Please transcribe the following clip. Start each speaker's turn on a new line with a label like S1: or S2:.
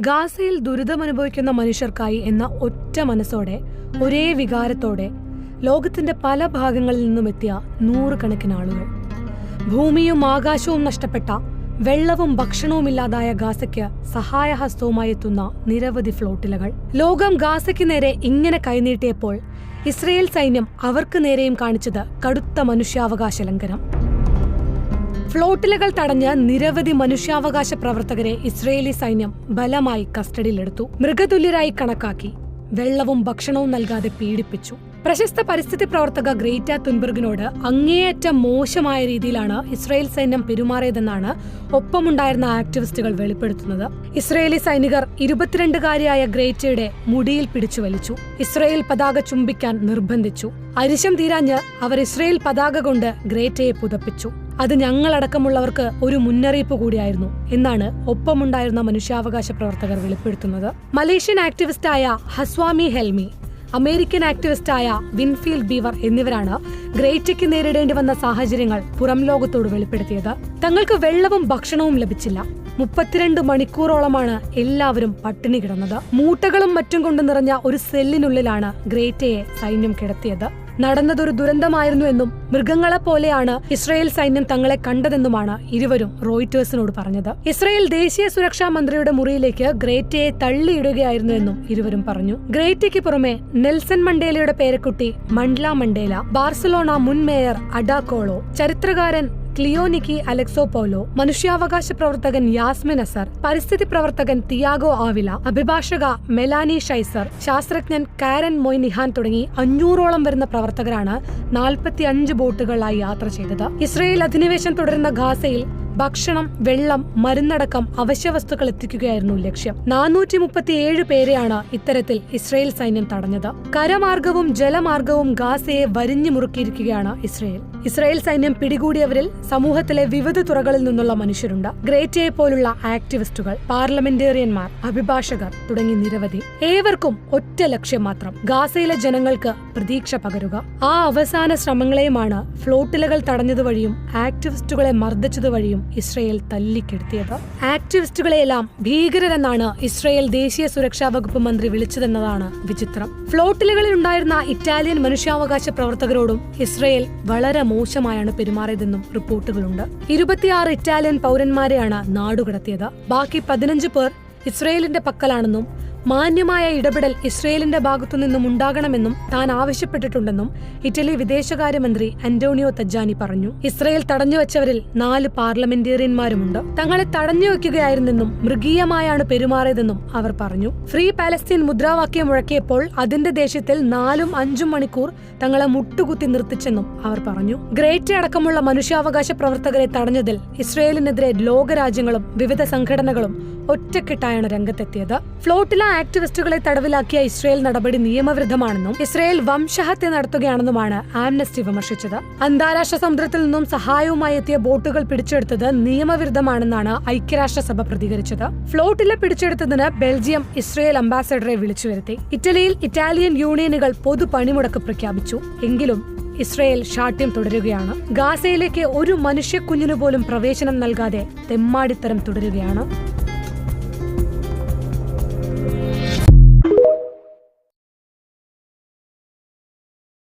S1: ഗാസയിൽ ദുരിതമനുഭവിക്കുന്ന മനുഷ്യർക്കായി എന്ന ഒറ്റ മനസ്സോടെ ഒരേ വികാരത്തോടെ ലോകത്തിന്റെ പല ഭാഗങ്ങളിൽ നിന്നും എത്തിയ നൂറുകണക്കിന് ആളുകൾ. ഭൂമിയും ആകാശവും നഷ്ടപ്പെട്ട വെള്ളവും ഭക്ഷണവും ഇല്ലാതായ ഗാസയ്ക്ക് സഹായഹസ്തവുമായി എത്തുന്ന നിരവധി ഫ്ലോട്ടിലകൾ. ലോകം ഗാസയ്ക്ക് നേരെ ഇങ്ങനെ കൈനീട്ടിയപ്പോൾ ഇസ്രയേൽ സൈന്യം അവർക്ക് നേരെയും കാണിച്ചത് കടുത്ത മനുഷ്യാവകാശ ലംഘനം. ഫ്ലോട്ടിലകൾ തടഞ്ഞ് നിരവധി മനുഷ്യാവകാശ പ്രവർത്തകരെ ഇസ്രയേലി സൈന്യം ബലമായി കസ്റ്റഡിയിലെടുത്തു. മൃഗതുല്യരായി കണക്കാക്കി. വെള്ളവും ഭക്ഷണവും നൽകാതെ പീഡിപ്പിച്ചു. പ്രശസ്ത പരിസ്ഥിതി പ്രവർത്തക ഗ്രേറ്റ തുൻബർഗിനോട് അങ്ങേയറ്റം മോശമായ രീതിയിലാണ് ഇസ്രായേൽ സൈന്യം പെരുമാറിയതെന്നാണ് ഒപ്പമുണ്ടായിരുന്ന ആക്ടിവിസ്റ്റുകൾ വെളിപ്പെടുത്തുന്നത്. ഇസ്രയേലി സൈനികർ ഇരുപത്തിരണ്ടുകാരിയായ ഗ്രേറ്റയുടെ മുടിയിൽ പിടിച്ചു വലിച്ചു ഇസ്രയേൽ പതാക ചുംബിക്കാൻ നിർബന്ധിച്ചു. അരിശം തീരാഞ്ഞ് അവർ ഇസ്രയേൽ പതാക കൊണ്ട് ഗ്രേറ്റയെ പുതപ്പിച്ചു. അത് ഞങ്ങളടക്കമുള്ളവർക്ക് ഒരു മുന്നറിയിപ്പ് കൂടിയായിരുന്നു എന്നാണ് ഒപ്പമുണ്ടായിരുന്ന മനുഷ്യാവകാശ പ്രവർത്തകർ വെളിപ്പെടുത്തുന്നത്. മലേഷ്യൻ ആക്ടിവിസ്റ്റായ ഹസ്വാമി ഹെൽമി അമേരിക്കൻ ആക്ടിവിസ്റ്റായ വിൻഫീൽഡ് ബീവർ എന്നിവരാണ് ഗ്രേറ്റയ്ക്ക് നേരിടേണ്ടി വന്ന സാഹചര്യങ്ങൾ പുറം ലോകത്തോട് വെളിപ്പെടുത്തിയത്. തങ്ങൾക്ക് വെള്ളവും ഭക്ഷണവും ലഭിച്ചില്ല. മുപ്പത്തിരണ്ട് മണിക്കൂറോളമാണ് എല്ലാവരും പട്ടിണി കിടന്നത്. മൂട്ടകളും മറ്റും കൊണ്ട് നിറഞ്ഞ ഒരു സെല്ലിനുള്ളിലാണ് ഗ്രേറ്റയെ സൈന്യം കിടത്തിയത്. നടന്നതൊരു ദുരന്തമായിരുന്നു എന്നും മൃഗങ്ങളെ പോലെയാണ് ഇസ്രായേൽ സൈന്യം തങ്ങളെ കണ്ടതെന്നുമാണ് ഇരുവരും റോയിറ്റേഴ്സിനോട് പറഞ്ഞത്. ഇസ്രയേൽ ദേശീയ സുരക്ഷാ മന്ത്രിയുടെ മുറിയിലേക്ക് ഗ്രേറ്റയെ തള്ളിയിടുകയായിരുന്നു എന്നും ഇരുവരും പറഞ്ഞു. ഗ്രേറ്റയ്ക്ക് പുറമെ നെൽസൺ മണ്ടേലയുടെ പേരക്കുട്ടി മണ്ട്ല മണ്ടേല ബാർസലോണ മുൻ മേയർ അഡാക്കോളോ ചരിത്രകാരൻ ക്ലിയോനിക്കി അലക്സോപോലോ മനുഷ്യാവകാശ പ്രവർത്തകൻ യാസ്മിൻ അസർ പരിസ്ഥിതി പ്രവർത്തകൻ തിയാഗോ ആവില അഭിഭാഷക മെലാനി ഷൈസർ ശാസ്ത്രജ്ഞൻ കാരൻ മൊയ് നിഹാൻ തുടങ്ങി അഞ്ഞൂറോളം വരുന്ന പ്രവർത്തകരാണ് നാൽപ്പത്തി അഞ്ച് ബോട്ടുകളിലായി യാത്ര ചെയ്തത്. ഇസ്രയേൽ അധിനിവേശം തുടരുന്ന ഗാസയിൽ ഭക്ഷണം വെള്ളം മരുന്നടക്കം അവശ്യവസ്തുക്കൾ എത്തിക്കുകയായിരുന്നു ലക്ഷ്യം. നാനൂറ്റി മുപ്പത്തിയേഴ് പേരെയാണ് ഇത്തരത്തിൽ ഇസ്രയേൽ സൈന്യം തടഞ്ഞത്. കരമാർഗവും ജലമാർഗവും ഗാസയെ വരിഞ്ഞു മുറുക്കിയിരിക്കുകയാണ് ഇസ്രയേൽ. ഇസ്രയേൽ സൈന്യം പിടികൂടിയവരിൽ സമൂഹത്തിലെ വിവിധ തുറകളിൽ നിന്നുള്ള മനുഷ്യരുണ്ട്. ഗ്രേറ്റയെ പോലുള്ള ആക്ടിവിസ്റ്റുകൾ പാർലമെന്റേറിയന്മാർ അഭിഭാഷകർ തുടങ്ങി നിരവധി. ഏവർക്കും ഒറ്റ ലക്ഷ്യം മാത്രം ഗാസയിലെ ജനങ്ങൾക്ക് പ്രതീക്ഷ പകരുക. ആ അവസാന ശ്രമങ്ങളെയുമാണ് ഫ്ലോട്ടിലകൾ തടഞ്ഞതുവഴിയും ആക്ടിവിസ്റ്റുകളെ മർദ്ദിച്ചതുവഴിയും ഇസ്രയേൽ തല്ലിക്കെടുത്തിയത്. ആക്ടിവിസ്റ്റുകളെയെല്ലാം ഭീകരരെന്നാണ് ഇസ്രയേൽ ദേശീയ സുരക്ഷാ വകുപ്പ് മന്ത്രി വിളിച്ചതെന്നതാണ് വിചിത്രം. ഫ്ലോട്ടിലുകളിൽ ഉണ്ടായിരുന്ന ഇറ്റാലിയൻ മനുഷ്യാവകാശ പ്രവർത്തകരോടും ഇസ്രയേൽ വളരെ മോശമായാണ് പെരുമാറിയതെന്നും റിപ്പോർട്ടുകളുണ്ട്. ഇരുപത്തിയാറ് ഇറ്റാലിയൻ പൗരന്മാരെയാണ് നാടുകടത്തിയത്. ബാക്കി പതിനഞ്ച് പേർ ഇസ്രയേലിന്റെ പക്കലാണെന്നും മാന്യമായ ഇടപെടൽ ഇസ്രയേലിന്റെ ഭാഗത്തുനിന്നും ഉണ്ടാകണമെന്നും താൻ ആവശ്യപ്പെട്ടിട്ടുണ്ടെന്നും ഇറ്റലി വിദേശകാര്യമന്ത്രി അന്റോണിയോ തജ്ജാനി പറഞ്ഞു. ഇസ്രയേൽ തടഞ്ഞുവച്ചവരിൽ നാല് പാർലമെന്റേറിയന്മാരുമുണ്ട്. തങ്ങളെ തടഞ്ഞുവെക്കുകയായിരുന്നെന്നും മൃഗീയമായാണ് പെരുമാറിയതെന്നും അവർ പറഞ്ഞു. ഫ്രീ പാലസ്തീൻ മുദ്രാവാക്യം മുഴക്കിയപ്പോൾ അതിന്റെ ദേഷ്യത്തിൽ നാലും അഞ്ചും മണിക്കൂർ തങ്ങളെ മുട്ടുകുത്തി നിർത്തിച്ചെന്നും അവർ പറഞ്ഞു. ഗ്രേറ്റ് അടക്കമുള്ള മനുഷ്യാവകാശ പ്രവർത്തകരെ തടഞ്ഞതിൽ ഇസ്രയേലിനെതിരെ ലോകരാജ്യങ്ങളും വിവിധ സംഘടനകളും ഒറ്റക്കെട്ടായാണ് രംഗത്തെത്തിയത്. ഫ്ലോട്ടില ആക്ടിവിസ്റ്റുകളെ തടവിലാക്കിയ ഇസ്രയേൽ നടപടി നിയമവിരുദ്ധമാണെന്നും ഇസ്രയേൽ വംശഹത്യ നടത്തുകയാണെന്നുമാണ് ആംനസ്റ്റി വിമർശിച്ചത്. അന്താരാഷ്ട്ര സമുദ്രത്തിൽ നിന്നും സഹായവുമായി എത്തിയ ബോട്ടുകൾ പിടിച്ചെടുത്തത് നിയമവിരുദ്ധമാണെന്നാണ് ഐക്യരാഷ്ട്രസഭ പ്രതികരിച്ചത്. ഫ്ലോട്ടില പിടിച്ചെടുത്തതിന് ബെൽജിയം ഇസ്രയേൽ അംബാസഡറെ വിളിച്ചു വരുത്തി ഇറ്റലിയിൽ ഇറ്റാലിയൻ യൂണിയനുകൾ പൊതു പണിമുടക്ക് പ്രഖ്യാപിച്ചു. എങ്കിലും ഇസ്രയേൽ ശാഠ്യം തുടരുകയാണ്. ഗാസയിലേക്ക് ഒരു മനുഷ്യക്കുഞ്ഞിനു പോലും പ്രവേശനം നൽകാതെ തെമ്മാടിത്തരം തുടരുകയാണ്.